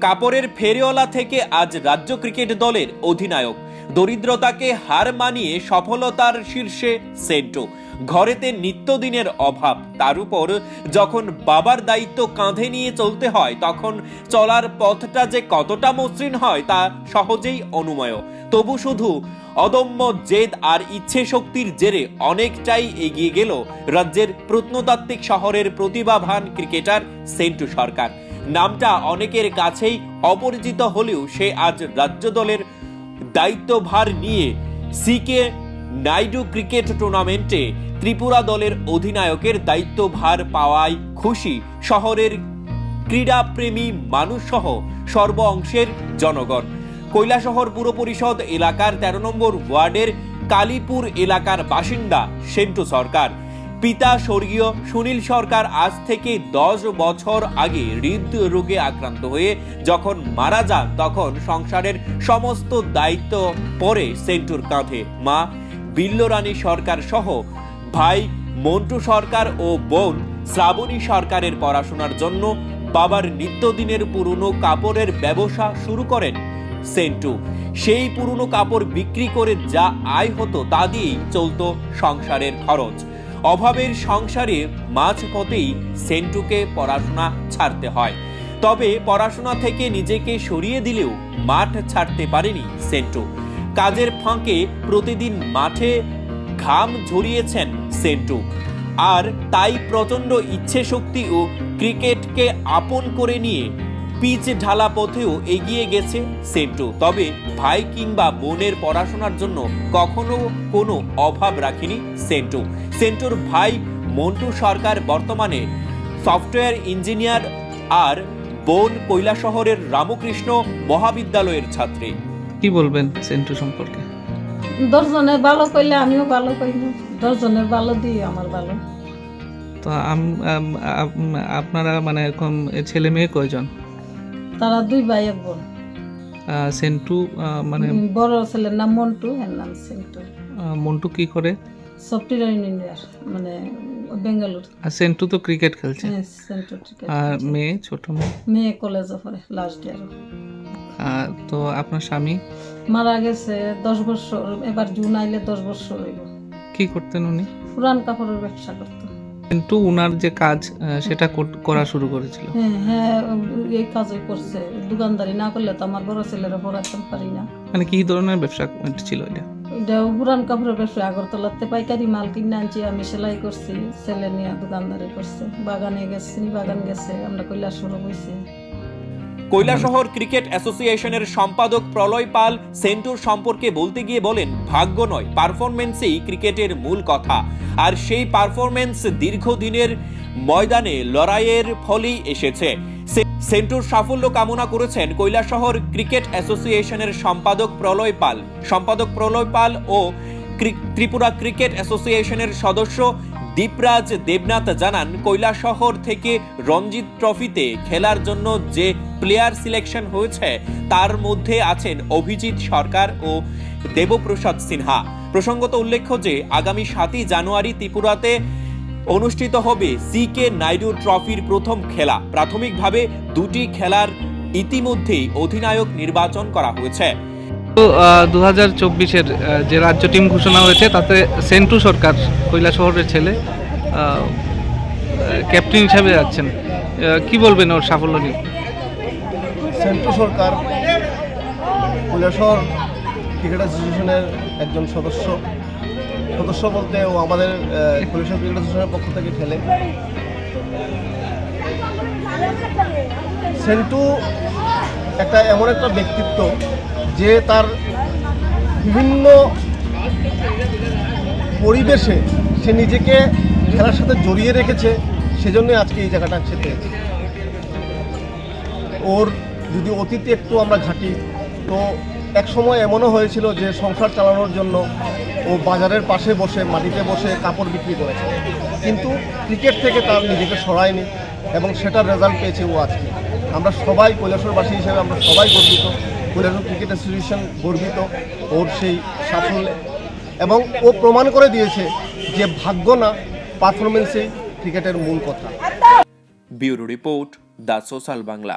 কাপড়ের ফেরিওয়ালা থেকে আজ রাজ্য ক্রিকেট দলের অধিনায়ক। দরিদ্রতাকে হার মানিয়ে সফলতার শীর্ষে সেন্টো। ঘরেতে নিত্যদিনের অভাব। তার উপর যখন বাবার দায়িত্ব কাঁধে নিয়ে চলতে হয়, তখন চলার পথটা যে কতটা মসৃণ হয়, তা সহজেই অনুময়। তবু শুধু অদম্য জেদ আর ইচ্ছে শক্তির জেরে অনেকটাই এগিয়ে গেল রাজ্যের প্রত্নতাত্ত্বিক শহরের প্রতিভাবান ক্রিকেটার সেন্টু সরকার। নামটা অনেকের কাছেই অপরিচিত হলেও সে আজ রাজ্য দলের দায়িত্বভার নিয়ে সিকে নাইডু ক্রিকেট টুর্নামেন্টে ত্রিপুরা দলের অধিনায়কের দায়িত্বভার পাওয়ায় খুশি শহরের ক্রীড়াপ্রেমী মানুষসহ সর্ব অংশের জনগণ। কৈলাসহর পুর পরিষদ এলাকার তেরো নম্বর ওয়ার্ডের কালীপুর এলাকার বাসিন্দা সেন্টু সরকার। পিতা স্বর্গীয় সুনীল সরকার আজ থেকে দশ বছর আগে হৃদরোগে আক্রান্ত হয়ে যখন মারা যান, তখন সংসারের সমস্ত দায়িত্ব পরে সেন্টুর কাঁধে। মা বিল্লরানী সরকার সহ ভাই মন্টু সরকার ও বোন শ্রাবণী সরকারের পড়াশোনার জন্য বাবার নিত্যদিনের পুরনো কাপড়ের ব্যবসা শুরু করেন সেন্টু। সেই পুরনো কাপড় বিক্রি করে যা আয় হতো তা দিয়েই চলতো সংসারের খরচ। অভাবের সংসারে মাঝ পথেই সেন্টুকে পড়াশোনা ছাড়তে হয়। তবে পড়াশোনা থেকে নিজেকে সরিয়ে দিলেও মাঠ ছাড়তে পারেনি সেন্টু। কাজের ফাঁকে প্রতিদিন মাঠে ঘাম ঝরিয়েছেন সেন্টু। আর তাই প্রচণ্ড ইচ্ছে শক্তি ও ক্রিকেটকে আপন করে নিয়ে পিচ ঢালা পথেও এগিয়ে গেছে সেন্টু। তবে ভাই কিংবা বোনের পড়াশোনার জন্য কখনো কোনো অভাব রাখেনি সেন্টু। সেন্টুর ভাই মন্টু সরকার বর্তমানে সফটওয়্যার ইঞ্জিনিয়ার আর বোন কৈলাসহরের রামকৃষ্ণ মহাবিদ্যালয়ের ছাত্রী। কি বলবেন সেন্টু সম্পর্কে? দশজনের ভালো করলে আমিও ভালো করি দশজনের ভালো দিই আমার ভালো। তো আপনারা মানে এরকম ছেলে মেয়ে কয়জন? তারা দুই ভাই এক বোন। সেন্টু মানে বড় ছেলের নাম মন্টু এর নাম সেন্টু। মন্টু কি করে? সফটওয়্যার ইঞ্জিনিয়ার মানে বেঙ্গালুর। আর সেন্টু তো ক্রিকেট খেলছে। হ্যাঁ, সেন্টু আছে। আর মেয়ে ছোট মেয়ে? মেয়ে কলেজে পড়ে লাস্ট ইয়ার আহ, তো আপনার স্বামী? মারা গেছে দশ বছর এবার জুন আইলে দশ বছর হইব। কি করতেন উনি? পুরান কাপড়ের ব্যবসা করতো কিন্তু উনার যে কাজ সেটা কর- শুরু করেছিল। হ্যাঁ এই কাজই করছে। দোকানদারি না করলে তো আমার বড় ছেলেরা পড়াতে পারি না। মানে কি ধরনের ব্যবসা ছিল এটা? এটা পুরান কাপড়ের ব্যবসা। আগরতলাতে পাইকারি মাল কিনে আনছি আমি সেলাই করছি ছেলে নিয়ে দোকানদারি করছে। বাগানে গেছি বাগান গেছে আমরা কৈলাসর বইছি কৈলাসহর ক্রিকেট অ্যাসোসিয়েশনের সম্পাদক প্রলয় পাল সেন্টুর সম্পর্কে বলতে গিয়ে বলেন, ভাগ্য নয় পারফরমেন্সেই ক্রিকেটের মূল কথা। আর সেই পারফরমেন্স দীর্ঘদিনের ময়দানে লড়াইয়ের ফলেই এসেছে। সেন্টুর সাফল্য কামনা করেছেন কৈলাসহর ক্রিকেট অ্যাসোসিয়েশনের সম্পাদক প্রলয় পাল। সম্পাদক প্রলয় পাল ও ত্রিপুরা ক্রিকেট অ্যাসোসিয়েশনের সদস্য দীপরাজ দেবনাথ জানান, কৈলাসহর থেকে রঞ্জিত ট্রফিতে খেলার জন্য যে প্লেয়ার সিলেকশন হয়েছে, তার মধ্যে আছেন অভিজিৎ সরকার ও দেবপ্রসাদ সিনহা। প্রসঙ্গত উল্লেখ্য যে, আগামী সাতই জানুয়ারি ত্রিপুরাতে অনুষ্ঠিত হবে সি কে নাইডু ট্রফির প্রথম খেলা। প্রাথমিকভাবে দুটি খেলার ইতিমধ্যেই অধিনায়ক নির্বাচন করা হয়েছে। দু হাজার চব্বিশের যে রাজ্য টিম ঘোষণা হয়েছে, তাতে সেন্টু সরকার শহরের ছেলে ক্যাপ্টেন হিসাবে যাচ্ছেন কি বলবেন ওর সাফল্য নিয়ে? সেন্টু সরকার? কৈলাসহর ক্রিকেট অ্যাসোসিয়েশনের একজন সদস্য। সদস্য বলতে ও আমাদের আহ, কৈলাসহর ক্রিকেট অ্যাসোসিয়েশনের পক্ষ থেকে খেলে সেন্টু একটা এমন একটা ব্যক্তিত্ব যে তার বিভিন্ন পরিবেশে সে নিজেকে খেলার সাথে জড়িয়ে রেখেছে সেজন্যই আজকে এই জায়গাটা সে পেয়েছে। ওর যদি অতীতে একটু আমরা ঘাঁটি, তো এক সময় এমনও হয়েছিল যে সংসার চালানোর জন্য ও বাজারের পাশে বসে, মাটিতে বসে কাপড় বিক্রি করেছে। কিন্তু ক্রিকেট থেকে তার নিজেকে সরায়নি এবং সেটার রেজাল্ট পেয়েছে ও আজকে। আমরা সবাই কৈলাসরবাসী হিসেবে আমরা সবাই গর্বিত। কৈলাসর ক্রিকেট অ্যাসোসিয়েশন গর্বিত ওর সেই সাফল্যে। এবং ও প্রমাণ করে দিয়েছে যে ভাগ্য না পারফরমেন্সেই ক্রিকেটের মূল কথা। Bureau report, the social Bangla.